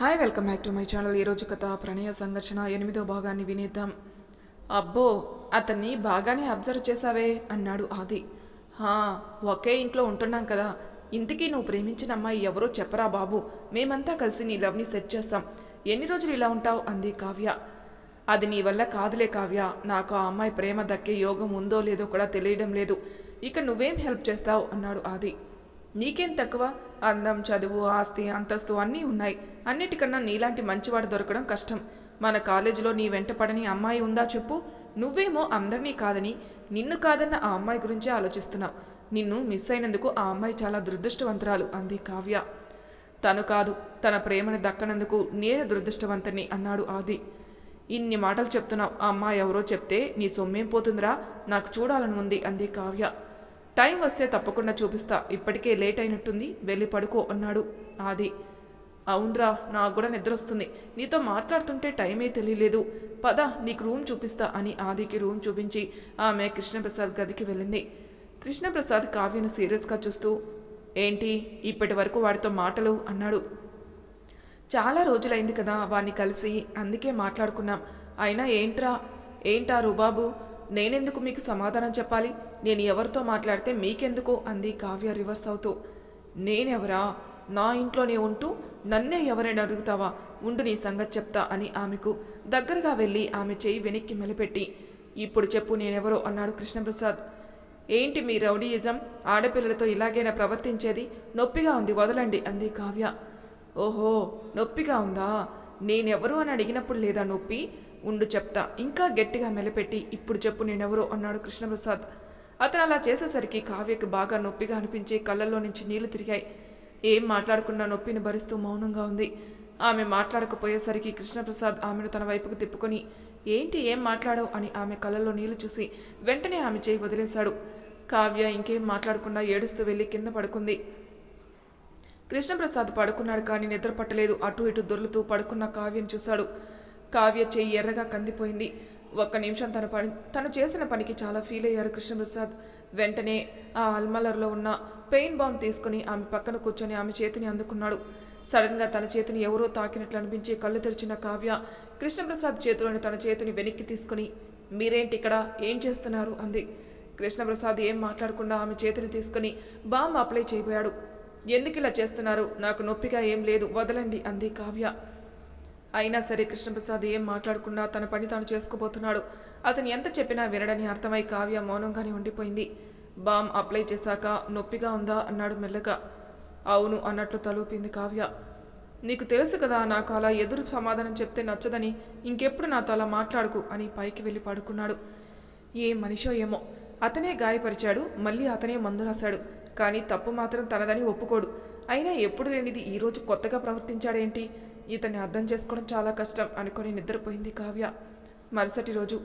Hi welcome back to my channel ఈరోజు కథ ప్రణయ సంఘర్షణ ఎనిమిదో భాగాన్ని వినేద్దాం. అబ్బో అతన్ని బాగానే అబ్జర్వ్ చేశావే అన్నాడు ఆది. హా ఒకే ఇంట్లో ఉంటున్నాం కదా. ఇంతకీ నువ్వు ప్రేమించిన అమ్మాయి ఎవరో చెప్పరా బాబు? మేమంతా కలిసి నీ లవ్ని సెట్ చేస్తాం. ఎన్ని రోజులు ఇలా ఉంటావు? అంది కావ్య. అది నీ వల్ల కాదులే కావ్య. నాకు ఆ అమ్మాయి ప్రేమ దక్కే యోగం ఉందో లేదో కూడా తెలియడం లేదు. ఇక నువ్వేం హెల్ప్ చేస్తావు? అన్నాడు ఆది. నీకేం తక్కువ? అందం చదువు ఆస్తి అంతస్తు అన్నీ ఉన్నాయి. అన్నిటికన్నా నీలాంటి మంచివాడు దొరకడం కష్టం. మన కాలేజీలో నీ వెంట పడని అమ్మాయి ఉందా చెప్పు? నువ్వేమో అందరినీ కాదని నిన్ను కాదన్న ఆ అమ్మాయి గురించే ఆలోచిస్తున్నావు నిన్ను మిస్ అయినందుకు ఆ అమ్మాయి చాలా దురదృష్టవంతురాలు అంది కావ్య. తను కాదు తన ప్రేమని దక్కనందుకు నేను దురదృష్టవంతుని అన్నాడు ఆది. ఇన్ని మాటలు చెప్తున్నావు ఆ అమ్మాయి ఎవరో చెప్తే నీ సొమ్మేం పోతుందిరా? నాకు చూడాలని ఉంది అంది కావ్య. టైం వస్తే తప్పకుండా చూపిస్తా. ఇప్పటికే లేట్ అయినట్టుంది. వెళ్ళి పడుకో అన్నాడు ఆది. అవునరా నాకు కూడా నిద్ర వస్తుంది నీతో మాట్లాడుతుంటే టైమే తెలియలేదు. పద నీకు రూమ్ చూపిస్తా అని ఆదికి రూమ్ చూపించి ఆమె కృష్ణప్రసాద్ గదికి వెళ్ళింది. కృష్ణప్రసాద్ కావ్యను సీరియస్గా చూస్తూ ఏంటి ఇప్పటి వరకు వాడితో మాటలు? అన్నాడు. చాలా రోజులైంది కదా వాణ్ణి కలిసి అందుకే మాట్లాడుకున్నాం. అయినా ఏంట్రా? ఏంటా రుబాబు? నేనెందుకు మీకు సమాధానం చెప్పాలి? నేను ఎవరితో మాట్లాడితే మీకెందుకు? అంది కావ్య రివర్స్ అవుతూ. నేనెవరా? నా ఇంట్లోనే ఉంటూ నన్నే ఎవరైనా అడుగుతావా? ఉండు నీ సంగతి చెప్తా అని ఆమెకు దగ్గరగా వెళ్ళి ఆమె చేయి వెనక్కి మెలిపెట్టి. ఇప్పుడు చెప్పు నేనెవరో అన్నాడు కృష్ణప్రసాద్. ఏంటి మీ రౌడీయిజం? ఆడపిల్లలతో ఇలాగైనా ప్రవర్తించేది? నొప్పిగా ఉంది వదలండి అంది కావ్య. ఓహో నొప్పిగా ఉందా? నేనెవరు అని అడిగినప్పుడు లేదా నొప్పి? ఉండు చెప్తా. ఇంకా గట్టిగా మెలపెట్టి ఇప్పుడు చెప్పు నేనెవరో అన్నాడు కృష్ణప్రసాద్. అతను అలా చేసేసరికి కావ్యకు బాగా నొప్పిగా అనిపించి కళ్ళల్లో నుంచి నీళ్ళు తిరిగాయి. ఏం మాట్లాడకుండా నొప్పిని భరిస్తూ మౌనంగా ఉంది? ఆమె మాట్లాడకపోయేసరికి కృష్ణప్రసాద్ ఆమెను తన వైపుకు తిప్పుకొని ఏంటి ఏం మాట్లాడవు? అని ఆమె కళ్ళల్లో నీళ్ళు చూసి వెంటనే ఆమె చేయి వదిలేశాడు. కావ్య ఇంకేం మాట్లాడకుండా ఏడుస్తూ వెళ్ళి కింద పడుకుంది. కృష్ణప్రసాద్ పడుకున్నాడు కానీ నిద్ర పట్టలేదు. అటు ఇటు దొర్లుతూ పడుకున్న కావ్యను చూశాడు. కావ్య చెయ్యి ఎర్రగా కందిపోయింది. ఒక్క నిమిషం తన పని తను చేసిన పనికి చాలా ఫీల్ అయ్యాడు కృష్ణప్రసాద్. వెంటనే ఆ అల్మలర్లో ఉన్న పెయిన్ బాంబ్ తీసుకుని ఆమె పక్కన కూర్చొని ఆమె చేతిని అందుకున్నాడు. సడన్గా తన చేతిని ఎవరో తాకినట్లు అనిపించి కళ్ళు తెరిచిన కావ్య కృష్ణప్రసాద్ చేతిలోని తన చేతిని వెనక్కి తీసుకుని మీరేంటి ఇక్కడ? ఏం చేస్తున్నారు? అంది. కృష్ణప్రసాద్ ఏం మాట్లాడకుండా ఆమె చేతిని తీసుకుని బాంబ్ అప్లై చేయబోయాడు. ఎందుకు ఇలా చేస్తున్నారు? నాకు నొప్పిగా ఏం లేదు. వదలండి అంది కావ్య. అయినా సరే కృష్ణప్రసాద్ ఏం మాట్లాడకుండా తన పని తాను చేసుకోబోతున్నాడు. అతను ఎంత చెప్పినా వినడని అర్థమై కావ్య మౌనంగానే ఉండిపోయింది. బామ్ అప్లై చేశాక నొప్పిగా ఉందా అన్నాడు మెల్లగా. అవును అన్నట్లు తలూపింది కావ్య. నీకు తెలుసు కదా నాకు అలా ఎదురు సమాధానం చెప్తే నచ్చదని ఇంకెప్పుడు నాతో అలా మాట్లాడుకు అని పైకి వెళ్ళి పడుకున్నాడు. ఏ మనిషో ఏమో. అతనే గాయపరిచాడు మళ్ళీ అతనే మందు రాశాడు. కానీ తప్పు మాత్రం తనదని ఒప్పుకోడు. అయినా ఎప్పుడు లేనిది ఈరోజు కొత్తగా ప్రవర్తించాడేంటి? ఇతన్ని అర్థం చేసుకోవడం చాలా కష్టం అనుకొని నిద్రపోయింది కావ్య. మరుసటి రోజు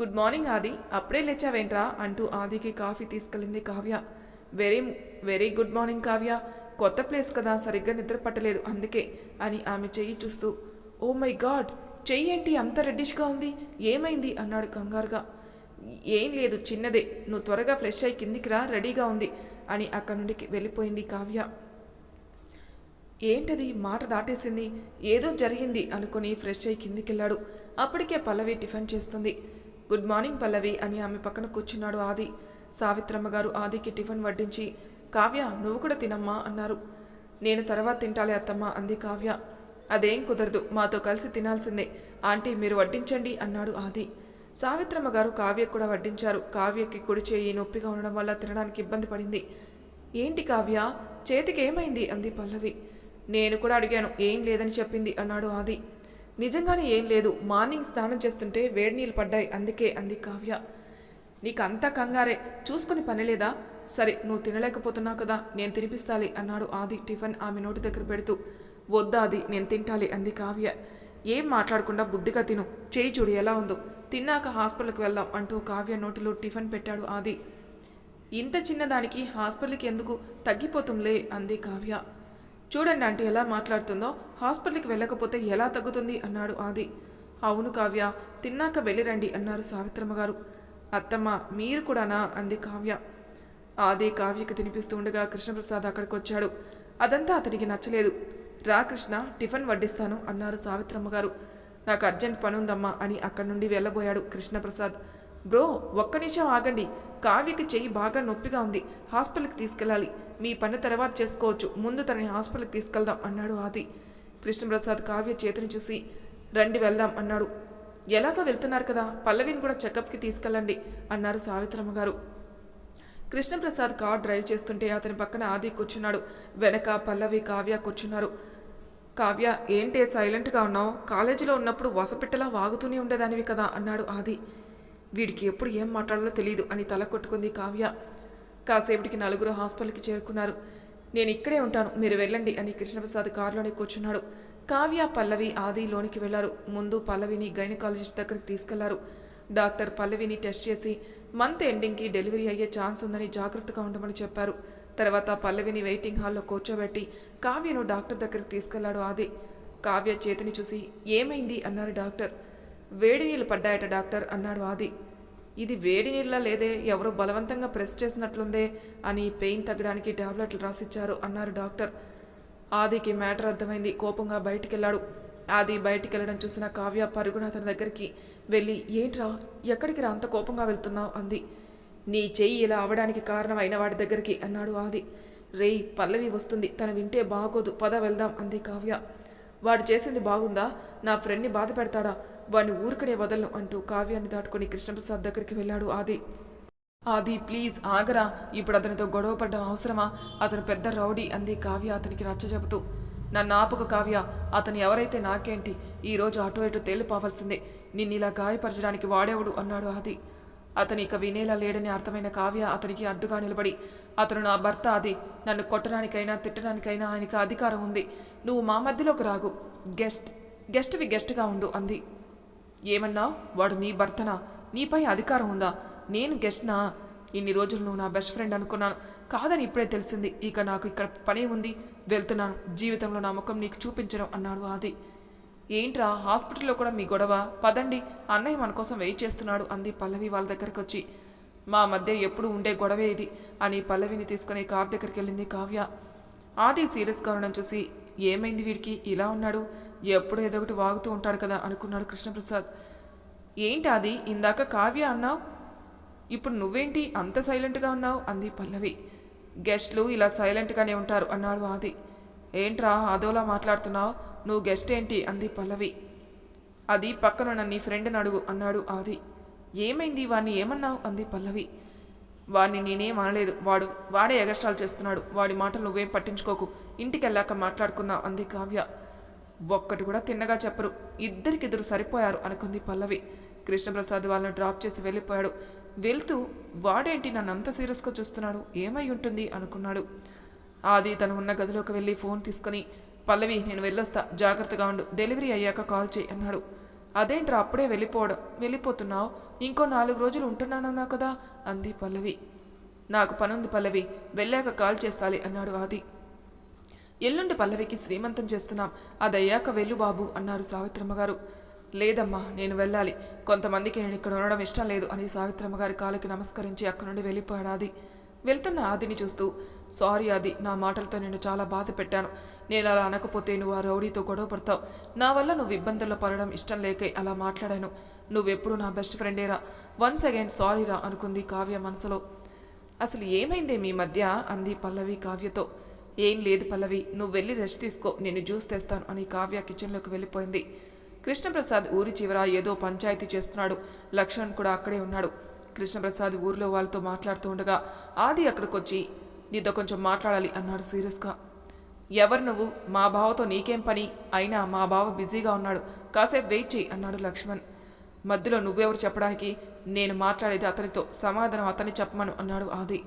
గుడ్ మార్నింగ్ ఆది అప్పుడే లేచావేంట్రా? అంటూ ఆదికి కాఫీ తీసుకెళ్ళింది Kavya. Very very good morning Kavya కొత్త ప్లేస్ కదా సరిగ్గా నిద్ర పట్టలేదు అందుకే అని ఆమె చెయ్యి చూస్తూ ఓ మై గాడ్ చెయ్యి ఏంటి అంత రెడ్డిష్గా ఉంది? ఏమైంది? అన్నాడు కంగారుగా. ఏం లేదు చిన్నదే నువ్వు త్వరగా ఫ్రెష్ అయి కిందికి రా రెడీగా ఉంది అని అక్కడి నుండి వెళ్ళిపోయింది కావ్య. ఏంటది? మాట దాటేసింది. ఏదో జరిగింది అనుకుని ఫ్రెష్ అయి కిందికెళ్ళాడు. అప్పటికే పల్లవి టిఫిన్ చేస్తుంది. గుడ్ మార్నింగ్ పల్లవి అని ఆమె పక్కన కూర్చున్నాడు ఆది. సావిత్రమ్మ గారు ఆదికి టిఫిన్ వడ్డించి కావ్య నువ్వు కూడా తినమ్మా అన్నారు. నేను తర్వాత తింటాలే అత్తమ్మ అంది కావ్య. అదేం కుదరదు మాతో కలిసి తినాల్సిందే. ఆంటీ మీరు వడ్డించండి అన్నాడు ఆది. సావిత్రమ్మ గారు కావ్యకు కూడా వడ్డించారు. కావ్యకి కుడి చేయి నొప్పిగా ఉండడం వల్ల తినడానికి ఇబ్బంది పడింది. ఏంటి కావ్య? చేతికి ఏమైంది? అంది పల్లవి. నేను కూడా అడిగాను ఏం లేదని చెప్పింది? అన్నాడు ఆది. నిజంగానే ఏం లేదు. మార్నింగ్ స్నానం చేస్తుంటే వేడి నీళ్ళు పడ్డాయి. అందుకే అంది కావ్య. నీకంతా కంగారే. చూసుకుని పని లేదా? సరే నువ్వు తినలేకపోతున్నావు కదా నేను తినిపిస్తాలి అన్నాడు ఆది టిఫిన్ ఆమె నోటి దగ్గర పెడుతూ. వద్దా అది నేను తింటాలి అంది కావ్య. ఏం మాట్లాడకుండా బుద్ధిగా తిను. చేయి చూడు ఎలా ఉందో. తిన్నాక హాస్పిటల్కి వెళ్దాం అంటూ కావ్య నోటిలో టిఫిన్ పెట్టాడు ఆది. ఇంత చిన్నదానికి హాస్పిటల్కి ఎందుకు? తగ్గిపోతుందిలే అంది కావ్య. చూడండి ఆంటీ ఎలా మాట్లాడుతుందో. హాస్పిటల్కి వెళ్ళకపోతే ఎలా తగ్గుతుంది అన్నాడు ఆది. అవును కావ్య తిన్నాక వెళ్ళిరండి అన్నారు సావిత్రమ్మ గారు. అత్తమ్మ మీరు కూడానా? అంది కావ్య. ఆది కావ్యకి తినిపిస్తూ ఉండగా కృష్ణప్రసాద్ అక్కడికి వచ్చాడు అదంతా అతనికి నచ్చలేదు. రా కృష్ణ టిఫిన్ వడ్డిస్తాను అన్నారు సావిత్రమ్మ గారు. నాకు అర్జెంట్ పనుందమ్మా అని అక్కడి నుండి వెళ్ళబోయాడు కృష్ణప్రసాద్. బ్రో ఒక్క నిమిషం ఆగండి. కావ్యకి చెయ్యి బాగా నొప్పిగా ఉంది. హాస్పిటల్కి తీసుకెళ్ళాలి. మీ పని తర్వాత చేసుకోవచ్చు. ముందు తనని హాస్పిటల్కి తీసుకెళ్దాం అన్నాడు ఆది. కృష్ణప్రసాద్ కావ్య చేతిని చూసి రండి వెళ్దాం అన్నాడు. ఎలాగో వెళ్తున్నారు కదా పల్లవిని కూడా చెకప్కి తీసుకెళ్ళండి అన్నారు సావిత్రమ్మ గారు కృష్ణప్రసాద్ కార్ డ్రైవ్ చేస్తుంటే అతని పక్కన ఆది కూర్చున్నాడు. వెనక పల్లవి కావ్య కూర్చున్నారు. కావ్య ఏంటే సైలెంట్గా ఉన్నావు? కాలేజీలో ఉన్నప్పుడు వసపెట్టలా వాగుతూనే ఉండేదానివి కదా అన్నాడు ఆది. వీడికి ఎప్పుడు ఏం మాట్లాడాలో తెలియదు అని తల కొట్టుకుంది కావ్య. కాసేపటికి నలుగురు హాస్పిటల్కి చేరుకున్నారు. నేను ఇక్కడే ఉంటాను మీరు వెళ్ళండి అని కృష్ణప్రసాద్ కారులోనే కూర్చున్నాడు. కావ్య పల్లవి ఆది లోనికి వెళ్ళారు. ముందు పల్లవిని గైనకాలజిస్ట్ దగ్గరికి తీసుకెళ్ళారు. డాక్టర్ పల్లవిని టెస్ట్ చేసి మంత్ ఎండింగ్కి డెలివరీ అయ్యే ఛాన్స్ ఉందని జాగ్రత్తగా ఉండమని చెప్పారు. తర్వాత పల్లవిని వెయిటింగ్ హాల్లో కూర్చోబెట్టి కావ్యను డాక్టర్ దగ్గరికి తీసుకెళ్ళాడు ఆది. కావ్య చేతిని చూసి ఏమైంది? అన్నారు డాక్టర్. వేడి నీళ్ళు పడ్డాయట డాక్టర్ అన్నాడు ఆది. ఇది వేడి నీళ్ళ లేదే ఎవరో బలవంతంగా ప్రెస్ చేసినట్లుందే అని పెయిన్ తగ్గడానికి టాబ్లెట్లు రాసిచ్చారు అన్నారు డాక్టర్. ఆదికి మ్యాటర్ అర్థమైంది కోపంగా బయటికెళ్ళాడు. ఆది బయటికెళ్ళడం చూసిన కావ్య పరుగున అతని దగ్గరికి వెళ్ళి ఏంట్రా ఎక్కడికి రా అంత కోపంగా వెళ్తున్నావు అంది. నీ చెయ్యి ఇలా అవడానికి కారణం అయిన వాడి దగ్గరికి అన్నాడు ఆది. రేయ్ పల్లవి వస్తుంది తను వింటే బాగోదు పద వెళ్దాం అంది కావ్య. వాడు చేసింది బాగుందా? నా ఫ్రెండ్ని బాధ పెడతాడా వాడిని ఊరుకునే వదలను అంటూ కావ్యాన్ని దాటుకుని కృష్ణప్రసాద్ దగ్గరికి వెళ్ళాడు ఆది. ఆది ప్లీజ్ ఆగరా. ఇప్పుడు అతనితో గొడవ పడ్డం అవసరమా? అతను పెద్ద రౌడీ అంది కావ్య అతనికి నచ్చజెబుతూ. నన్ను ఆపుక కావ్య. అతను ఎవరైతే నాకేంటి? ఈరోజు అటు ఇటు తేలిపోవలసిందే. నిన్ను ఇలా గాయపరచడానికి వాడేవుడు? అన్నాడు ఆది. అతని ఇక వినేలా లేడని అర్థమైన కావ్య అతనికి అడ్డుగా నిలబడి అతను నా భర్త అది నన్ను కొట్టడానికైనా తిట్టడానికైనా ఆయనకి అధికారం ఉంది. నువ్వు మా మధ్యలోకి రాగు. గెస్ట్ గెస్ట్వి గెస్ట్గా ఉండు అంది. ఏమన్నా? వాడు నీ భర్తనా? నీపై అధికారం ఉందా? నేను గెస్ట్నా? ఇన్ని రోజులు నువ్వు నా బెస్ట్ ఫ్రెండ్ అనుకున్నాను. కాదని ఇప్పుడే తెలిసింది. ఇక నాకు ఇక్కడ పని ఉంది. వెళ్తున్నాను. జీవితంలో నా ముఖం నీకు చూపించడం అన్నాడు ఆది. ఏంట్రా? హాస్పిటల్లో కూడా మీ గొడవ? పదండి. అన్నయ్య మన కోసం వెయిట్ చేస్తున్నాడు అంది పల్లవి వాళ్ళ దగ్గరికి వచ్చి మా మధ్య ఎప్పుడు ఉండే గొడవే ఇది అని పల్లవిని తీసుకుని కార్ దగ్గరికి వెళ్ళింది కావ్య. ఆది సీరియస్గా ఉండడం చూసి ఏమైంది వీడికి? ఇలా ఉన్నాడు. ఎప్పుడు ఏదో ఒకటి వాగుతూ ఉంటాడు కదా అనుకున్నాడు కృష్ణప్రసాద్. ఏంటి అది ఇందాక కావ్య అన్నావు? ఇప్పుడు నువ్వేంటి అంత సైలెంట్గా ఉన్నావు? అంది పల్లవి. గెస్ట్లు ఇలా సైలెంట్గానే ఉంటారు అన్నాడు ఆది. ఏంట్రా అదోలా మాట్లాడుతున్నావు? నువ్వు గెస్ట్ ఏంటి? అంది పల్లవి. అది పక్కనున్న నీ ఫ్రెండ్ని అడుగు అన్నాడు ఆది. ఏమైంది వాణ్ణి ఏమన్నావు? అంది పల్లవి. వాడిని నేనేం అనలేదు. వాడు వాడే ఎగస్టాలు చేస్తున్నాడు. వాడి మాటలు నువ్వేం పట్టించుకోకు. ఇంటికి వెళ్ళాక మాట్లాడుకుందాం అంది కావ్య. ఒక్కటి కూడా తిన్నగా చెప్పరు. ఇద్దరికిద్దరు సరిపోయారు అనుకుంది పల్లవి. కృష్ణప్రసాద్ వాళ్ళని డ్రాప్ చేసి వెళ్ళిపోయాడు. వెళ్తూ వాడేంటి నన్ను సీరియస్గా చూస్తున్నాడు? ఏమై ఉంటుంది? అనుకున్నాడు. ఆది తను ఉన్న గదిలోకి వెళ్ళి ఫోన్ తీసుకుని పల్లవి నేను వెళ్ళొస్తా. జాగ్రత్తగా ఉండు. డెలివరీ అయ్యాక కాల్ చేయి అన్నాడు. అదేంట్రా? అప్పుడే వెళ్ళిపోవడం. వెళ్ళిపోతున్నావు. ఇంకో నాలుగు రోజులు ఉంటున్నానన్నా కదా? అంది పల్లవి. నాకు పనుంది పల్లవి. వెళ్ళాక కాల్ చేస్తాలి అన్నాడు ఆది. ఎల్లుండి పల్లవికి శ్రీమంతం చేస్తున్నాం. అదయ్యాక వెళ్ళు బాబు అన్నారు సావిత్రమ్మ గారు లేదమ్మా నేను వెళ్ళాలి. కొంతమందికి నేను ఇక్కడ ఉండడం ఇష్టం లేదు అని సావిత్రమ్మ గారి కాలుకి నమస్కరించి అక్కడి నుండి వెళ్ళిపోయాడు ఆది. వెళ్తున్న ఆదిని చూస్తూ సారీ ఆది నా మాటలతో నేను చాలా బాధ పెట్టాను. నేను అలా అనకపోతే నువ్వు ఆ రౌడీతో గొడవ పడతావు. నా వల్ల నువ్వు ఇబ్బందుల్లో పడడం ఇష్టం లేకే అలా మాట్లాడాను. నువ్వెప్పుడు నా బెస్ట్ ఫ్రెండేరా వన్స్ అగైన్ సారీరా అనుకుంది కావ్య మనసులో. అసలు ఏమైందే మీ మధ్య? అంది పల్లవి కావ్యతో. ఏం లేదు పల్లవి నువ్వు వెళ్ళి రెస్ట్ తీసుకో నేను జ్యూస్ తెస్తాను అని కావ్య కిచెన్లోకి వెళ్ళిపోయింది. కృష్ణప్రసాద్ ఊరి చివర ఏదో పంచాయతీ చేస్తున్నాడు. లక్ష్మణ్ కూడా అక్కడే ఉన్నాడు. కృష్ణప్రసాద్ ఊర్లో వాళ్ళతో మాట్లాడుతూ ఉండగా ఆది అక్కడికొచ్చి నీతో కొంచెం మాట్లాడాలి అన్నాడు సీరియస్గా. ఎవరు నువ్వు? మా బావతో నీకేం పని? అయినా మా బావ బిజీగా ఉన్నాడు. కాసేపు వెయిట్ చేయి అన్నాడు లక్ష్మణ్. మధ్యలో నువ్వెవరు చెప్పడానికి? నేను మాట్లాడేది అతనితో సమాధానం అతని చెప్పమను అన్నాడు ఆది.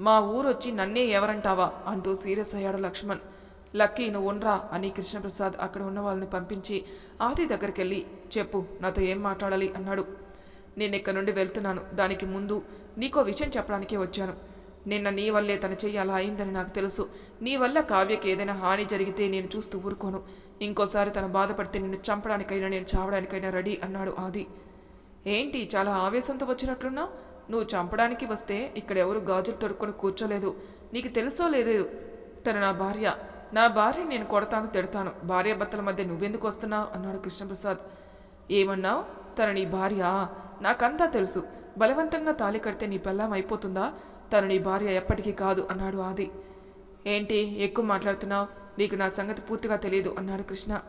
మా ఊరొచ్చి నన్నే ఎవరంటావా? అంటూ సీరియస్ అయ్యాడు లక్ష్మణ్. లక్కీ నువ్వు ఉండరా? అని కృష్ణప్రసాద్ అక్కడ ఉన్న వాళ్ళని పంపించి ఆది దగ్గరికి వెళ్ళి చెప్పు నాతో ఏం మాట్లాడాలి? అన్నాడు. నేను ఇక్కడ నుండి వెళ్తున్నాను. దానికి ముందు నీకో విషయం చెప్పడానికే వచ్చాను. నిన్న నీ వల్లే తన చెయ్యి అలా అయిందని నాకు తెలుసు. నీ వల్ల కావ్యకి ఏదైనా హాని జరిగితే నేను చూస్తూ ఊరుకోను. ఇంకోసారి తను బాధపడితే నిన్ను చంపడానికైనా నేను చావడానికైనా రెడీ అన్నాడు ఆది. ఏంటి చాలా ఆవేశంతో వచ్చినట్లున్నావు? నువ్వు చంపడానికి వస్తే ఇక్కడ ఎవరు గాజులు తొడుక్కొని కూర్చోలేదు. నీకు తెలుసో లేదో తను నా భార్య. నా భార్య నేను కొడతాను తిడతాను. భార్యాభర్తల మధ్య నువ్వెందుకు వస్తున్నావు? అన్నాడు కృష్ణప్రసాద్. ఏమన్నావు? తను నీ భార్య. నాకంతా తెలుసు. బలవంతంగా తాళి కడితే నీ పెళ్ళాం అయిపోతుందా? తను నీ భార్య ఎప్పటికీ కాదు అన్నాడు ఆది. ఏంటి? ఎక్కువ మాట్లాడుతున్నావు? నీకు నా సంగతి పూర్తిగా తెలియదు అన్నాడు కృష్ణ.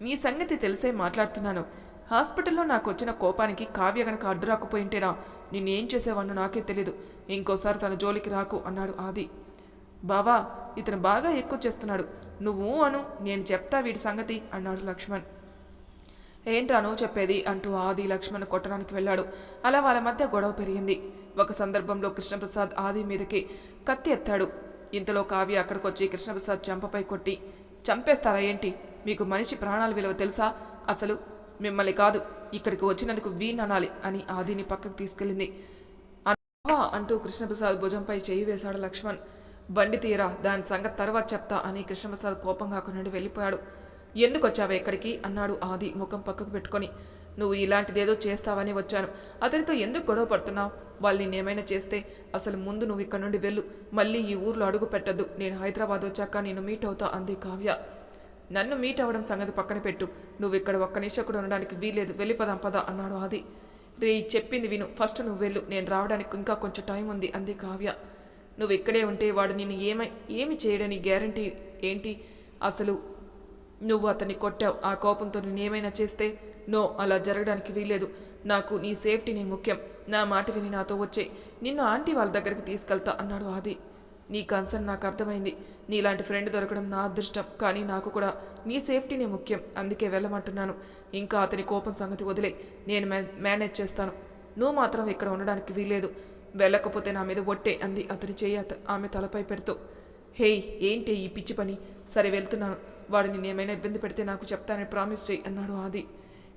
నీ సంగతి తెలిసే మాట్లాడుతున్నాను. హాస్పిటల్లో నాకు వచ్చిన కోపానికి కావ్య గనక అడ్డు రాకపోయింటేనా? నిన్నేం చేసేవాడినో నాకే తెలీదు. ఇంకోసారి తన జోలికి రాకు అన్నాడు ఆది. బావా ఇతను బాగా ఎక్కువ చేస్తున్నాడు. నువ్వు అను నేను చెప్తా వీడి సంగతి అన్నాడు లక్ష్మణ్. ఏంట్రా నువ్వు చెప్పేది? అంటూ ఆది లక్ష్మణ్ కొట్టడానికి వెళ్ళాడు. అలా వాళ్ళ మధ్య గొడవ పెరిగింది. ఒక సందర్భంలో కృష్ణప్రసాద్ ఆది మీదకి కత్తి ఎత్తాడు. ఇంతలో కావ్య అక్కడికి వచ్చి కృష్ణప్రసాద్ చెంపపై కొట్టి చంపేస్తారా ఏంటి? మీకు మనిషి ప్రాణాల విలువ తెలుసా? అసలు మిమ్మల్ని కాదు ఇక్కడికి వచ్చినందుకు వీన్ అనాలి అని ఆదిని పక్కకు తీసుకెళ్ళింది. అన్నవా అంటూ కృష్ణప్రసాద్ భుజంపై చేయి వేశాడు లక్ష్మణ్. బండి తీరా దాని సంగతి తర్వాత చెప్తా అని కృష్ణప్రసాద్ కోపంగా అక్కడి నుండి వెళ్ళిపోయాడు. ఎందుకు వచ్చావా ఇక్కడికి? అన్నాడు ఆది ముఖం పక్కకు పెట్టుకొని. నువ్వు ఇలాంటిదేదో చేస్తావని వచ్చాను. అతనితో ఎందుకు గొడవ పడుతున్నావు? వాళ్ళు నేనేమైనా చేస్తే అసలు ముందు నువ్వు ఇక్కడ నుండి వెళ్ళు. మళ్ళీ ఈ ఊర్లో అడుగు పెట్టద్దు. నేను హైదరాబాద్ వచ్చాక నేను మీట్ అవుతా అంది కావ్య. నన్ను మీట్ అవ్వడం సంగతి పక్కన పెట్టు. నువ్వు ఇక్కడ ఒక్క నిమిషం కూడా ఉండడానికి వీలేదు వెళ్ళిపోదాం పద అన్నాడు ఆది. రే చెప్పింది విను. ఫస్ట్ నువ్వు వెళ్ళు. నేను రావడానికి ఇంకా కొంచెం టైం ఉంది అంది కావ్య. నువ్వు ఇక్కడే ఉంటే వాడు నిన్ను ఏమై ఏమి చేయడని గ్యారంటీ ఏంటి? అసలు నువ్వు అతన్ని కొట్టావు. ఆ కోపంతో నేనేమైనా చేస్తే? నో అలా జరగడానికి వీల్లేదు. నాకు నీ సేఫ్టీనే ముఖ్యం. నా మాట విని నాతో వచ్చే నిన్ను ఆంటీ వాళ్ళ దగ్గరికి తీసుకెళ్తా అన్నాడు ఆది. నీ కన్సర్న్ నాకు అర్థమైంది. నీలాంటి ఫ్రెండ్ దొరకడం నా అదృష్టం. కానీ నాకు కూడా నీ సేఫ్టీనే ముఖ్యం. అందుకే వెళ్ళమంటున్నాను. ఇంకా అతని కోపం సంగతి వదిలే. నేను మేనేజ్ చేస్తాను. నువ్వు మాత్రం ఇక్కడ ఉండడానికి వీల్లేదు. వెళ్ళకపోతే నా మీద ఒట్టే అంది అతని చేయి ఆమె తలపై పెడుతూ. హేయ్ ఏంటి ఈ పిచ్చి పని? సరే వెళ్తున్నాను. వాడిని నేనేమైనా ఇబ్బంది పెడితే నాకు చెప్తానని ప్రామిస్ చేయి అన్నాడు ఆది.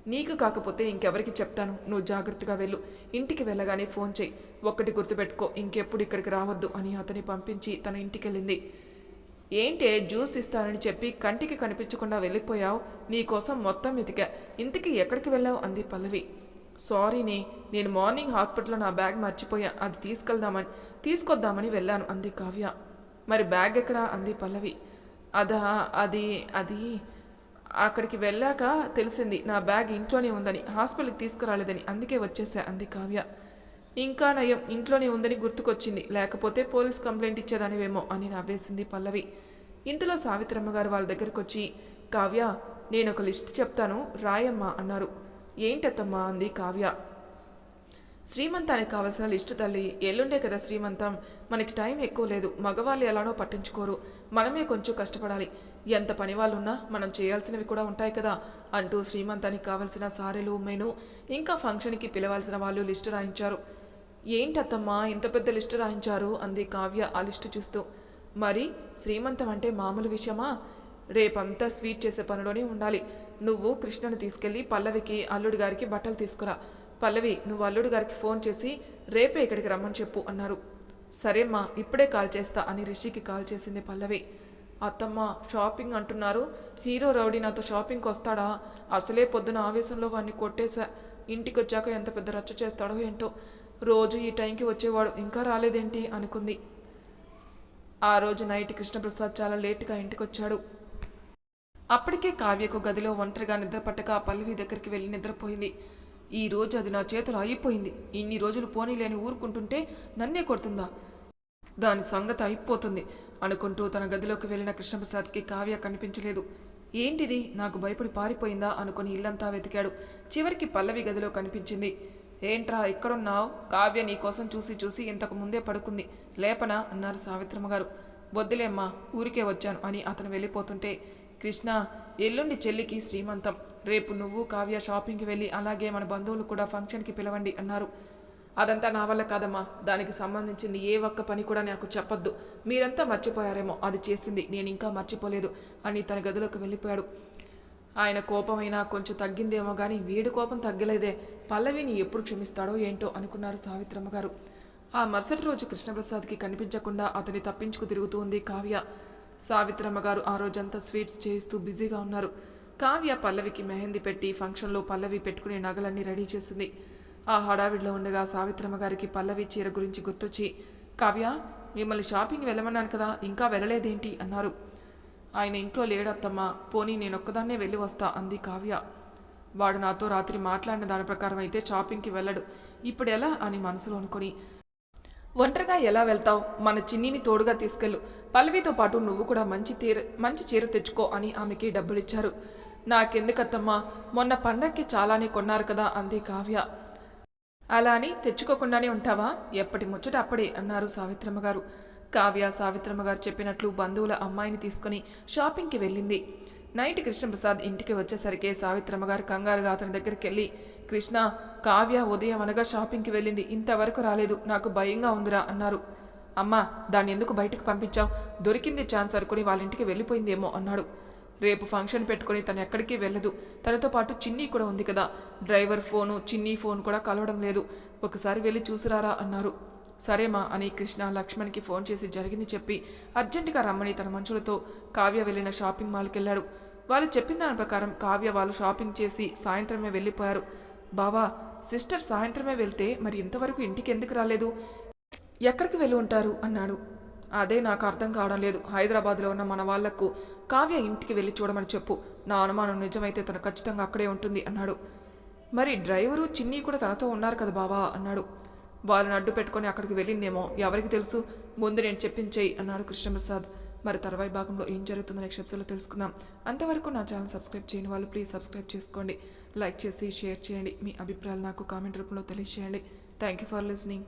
నీకు కాకపోతే ఇంకెవరికి చెప్తాను? నువ్వు జాగ్రత్తగా వెళ్ళు. ఇంటికి వెళ్ళగానే ఫోన్ చెయ్యి ఒక్కటి గుర్తుపెట్టుకో ఇంకెప్పుడు ఇక్కడికి రావద్దు అని అతని పంపించి తన ఇంటికెళ్ళింది. ఏంటే జ్యూస్ ఇస్తానని చెప్పి కంటికి కనిపించకుండా వెళ్ళిపోయావు? నీకోసం మొత్తం వెతికా. ఇంతకీ ఎక్కడికి వెళ్ళావు? అంది పల్లవి. సారీనే నేను మార్నింగ్ హాస్పిటల్లో నా బ్యాగ్ మర్చిపోయా. అది తీసుకెళ్దామని తీసుకొద్దామని వెళ్ళాను అంది కావ్య. మరి బ్యాగ్ ఎక్కడా? అంది పల్లవి. అదా అది అది అక్కడికి వెళ్ళాక తెలిసింది నా బ్యాగ్ ఇంట్లోనే ఉందని హాస్పిటల్కి తీసుకురాలేదని అందుకే వచ్చేసా అంది కావ్య. ఇంకా నయం ఇంట్లోనే ఉందని గుర్తుకొచ్చింది లేకపోతే పోలీస్ కంప్లైంట్ ఇచ్చేదానివేమో అని నవ్వేసింది పల్లవి. ఇంతలో సావిత్రమ్మ గారు వాళ్ళ దగ్గరకు వచ్చి కావ్య నేను ఒక లిస్ట్ చెప్తాను రాయమ్మా అన్నారు. ఏంటత్తమ్మా అంది కావ్య. శ్రీమంతానికి కావలసిన లిస్టు తల్లి ఎల్లుండే కదా శ్రీమంతం మనకి టైం ఎక్కువ లేదు మగవాళ్ళు ఎలానో పట్టించుకోరు మనమే కొంచెం కష్టపడాలి. ఎంత పని వాళ్ళున్నా మనం చేయాల్సినవి కూడా ఉంటాయి కదా అంటూ శ్రీమంతానికి కావలసిన సారెలు మెను ఇంకా ఫంక్షన్కి పిలవాల్సిన వాళ్ళు లిస్టు రాయించారు. ఏంటత్తమ్మా ఇంత పెద్ద లిస్టు రాయించారు? అంది కావ్య ఆ లిస్టు చూస్తూ. మరి శ్రీమంతం అంటే మామూలు విషయమా? రేపంతా స్వీట్ చేసే పనిలోనే ఉండాలి. నువ్వు కృష్ణను తీసుకెళ్ళి పల్లవికి అల్లుడి గారికి బట్టలు తీసుకురా. పల్లవి నువ్వు అల్లుడి గారికి ఫోన్ చేసి రేపే ఇక్కడికి రమ్మని చెప్పు అన్నారు. సరేమ్మా ఇప్పుడే కాల్ చేస్తా అని రిషికి కాల్ చేసింది పల్లవి. అత్తమ్మ షాపింగ్ అంటున్నారు. హీరో రౌడీ నాతో షాపింగ్కి వస్తాడా? అసలే పొద్దున ఆవేశంలో వాడిని కొట్టేశా. ఇంటికి వచ్చాక ఎంత పెద్ద రచ్చ చేస్తాడో ఏంటో. రోజు ఈ టైంకి వచ్చేవాడు ఇంకా రాలేదేంటి? అనుకుంది. ఆ రోజు నైట్ కృష్ణప్రసాద్ చాలా లేటుగా ఇంటికి వచ్చాడు అప్పటికే కావ్యకు గదిలో ఒంటరిగా నిద్రపట్టక పల్లవి దగ్గరికి వెళ్ళి నిద్రపోయింది. ఈ రోజు అది నా చేతిలో అయిపోయింది. ఇన్ని రోజులు పోనీలేని ఊరుకుంటుంటే నన్నే కొడుతుందా? దాని సంగతి అయిపోతుంది. అనుకుంటూ తన గదిలోకి వెళ్ళిన కృష్ణప్రసాద్కి కావ్య కనిపించలేదు. ఏంటిది? నాకు భయపడి పారిపోయిందా? అనుకుని ఇల్లంతా వెతికాడు. చివరికి పల్లవి గదిలో కనిపించింది. ఏంట్రా ఎక్కడున్నావు? కావ్య నీకోసం చూసి చూసి ఇంతకు ముందే పడుకుంది. లేపనా? అన్నారు సావిత్రమ్మ గారు వద్దులేమ్మా ఊరికే వచ్చాను అని అతను వెళ్ళిపోతుంటే కృష్ణ ఎల్లుండి చెల్లికి శ్రీమంతం. రేపు నువ్వు కావ్య షాపింగ్కి వెళ్ళి అలాగే మన బంధువులు కూడా ఫంక్షన్కి పిలవండి అన్నారు. అదంతా నా వల్ల కాదమ్మా. దానికి సంబంధించింది ఏ ఒక్క పని కూడా నాకు చెప్పొద్దు. మీరంతా మర్చిపోయారేమో. అది చేసింది. నేను ఇంకా మర్చిపోలేదు. అని తన గదిలోకి వెళ్ళిపోయాడు. ఆయన కోపమైనా కొంచెం తగ్గిందేమో కానీ వీడి కోపం తగ్గలేదే. పల్లవిని ఎప్పుడు క్షమిస్తాడో ఏంటో అనుకున్నారు సావిత్రమ్మ గారు. ఆ మరుసటి రోజు కృష్ణప్రసాద్కి కనిపించకుండా అతని తప్పించుకు తిరుగుతూ ఉంది కావ్య. సావిత్రమ్మ గారు ఆ రోజంతా స్వీట్స్ చేయిస్తూ బిజీగా ఉన్నారు. కావ్య పల్లవికి మెహందీ పెట్టి ఫంక్షన్లో పల్లవి పెట్టుకునే నగలన్నీ రెడీ చేసింది. ఆ హడావిడిలో ఉండగా సావిత్రమ్మ గారికి పల్లవి చీర గురించి గుర్తొచ్చి కావ్య మిమ్మల్ని షాపింగ్ వెళ్ళమన్నాను కదా ఇంకా వెళ్ళలేదేంటి? అన్నారు. ఆయన ఇంట్లో లేడత్తమ్మా పోనీ నేను ఒక్కదాన్నే వెళ్ళి వస్తా అంది కావ్య. వాడు నాతో రాత్రి మాట్లాడిన దాని ప్రకారం అయితే షాపింగ్కి వెళ్ళడు. ఇప్పుడు ఎలా? అని మనసులో అనుకొని ఒంటరిగా ఎలా వెళ్తావు? మన చిన్నిని తోడుగా తీసుకెళ్ళు. పల్లవితో పాటు నువ్వు కూడా మంచి తీర మంచి చీర తెచ్చుకో అని ఆమెకి డబ్బులిచ్చారు. నాకెందుకత్తమ్మా మొన్న పండక్కి చాలానే కొన్నారు కదా అంది కావ్య. అలా అని తెచ్చుకోకుండానే ఉంటావా? ఎప్పటి ముచ్చట అప్పుడే అన్నారు సావిత్రమ్మ గారు. కావ్య సావిత్రమ్మ గారు చెప్పినట్లు బంధువుల అమ్మాయిని తీసుకుని షాపింగ్కి వెళ్ళింది. నైట్ కృష్ణప్రసాద్ ఇంటికి వచ్చేసరికి సావిత్రమ్మ గారు కంగారుగా అతని దగ్గరికి వెళ్ళి కృష్ణ కావ్య ఉదయం అనగా షాపింగ్కి వెళ్ళింది. ఇంతవరకు రాలేదు. నాకు భయంగా ఉందిరా అన్నారు. అమ్మా దాన్ని ఎందుకు బయటకు పంపించావు? దొరికింది ఛాన్స్ అనుకుని వాళ్ళ ఇంటికి వెళ్ళిపోయిందేమో అన్నాడు. రేపు ఫంక్షన్ పెట్టుకుని తను ఎక్కడికి వెళ్ళదు. తనతో పాటు చిన్ని కూడా ఉంది కదా. డ్రైవర్ ఫోను చిన్ని ఫోన్ కూడా కలవడం లేదు. ఒకసారి వెళ్ళి చూసిరారా అన్నారు. సరేమా అని కృష్ణ లక్ష్మణ్కి ఫోన్ చేసి జరిగింది చెప్పి అర్జెంటుగా రమ్మని తన మనుషులతో కావ్య వెళ్ళిన షాపింగ్ మాల్కి వెళ్ళాడు వాళ్ళు చెప్పిన దాని ప్రకారం కావ్య వాళ్ళు షాపింగ్ చేసి సాయంత్రమే వెళ్ళిపోయారు. బావా సిస్టర్ సాయంత్రమే వెళ్తే మరి ఇంతవరకు ఇంటికి ఎందుకు రాలేదు? ఎక్కడికి వెళ్ళి ఉంటారు? అన్నాడు. అదే నాకు అర్థం కావడం లేదు. హైదరాబాద్లో ఉన్న మన వాళ్ళకు కావ్య ఇంటికి వెళ్ళి చూడమని చెప్పు. నా అనుమానం నిజమైతే తను ఖచ్చితంగా అక్కడే ఉంటుంది అన్నాడు. మరి డ్రైవరు చిన్ని కూడా తనతో ఉన్నారు కదా బావా అన్నాడు. వాళ్ళని అడ్డు పెట్టుకొని అక్కడికి వెళ్ళిందేమో ఎవరికి తెలుసు? ముందు నేను చెప్పించేయి అన్నాడు కృష్ణప్రసాద్. మరి తర్వాయి భాగంలో ఏం జరుగుతుందో నెక్స్ట్ ఎపిసోడ్లో తెలుసుకుందాం. అంతవరకు నా ఛానల్ సబ్స్క్రైబ్ చేయని వాళ్ళు ప్లీజ్ సబ్స్క్రైబ్ చేసుకోండి. లైక్ చేసి షేర్ చేయండి. మీ అభిప్రాయాలు నాకు కామెంట్ రూపంలో తెలియజేయండి. Thank you for listening.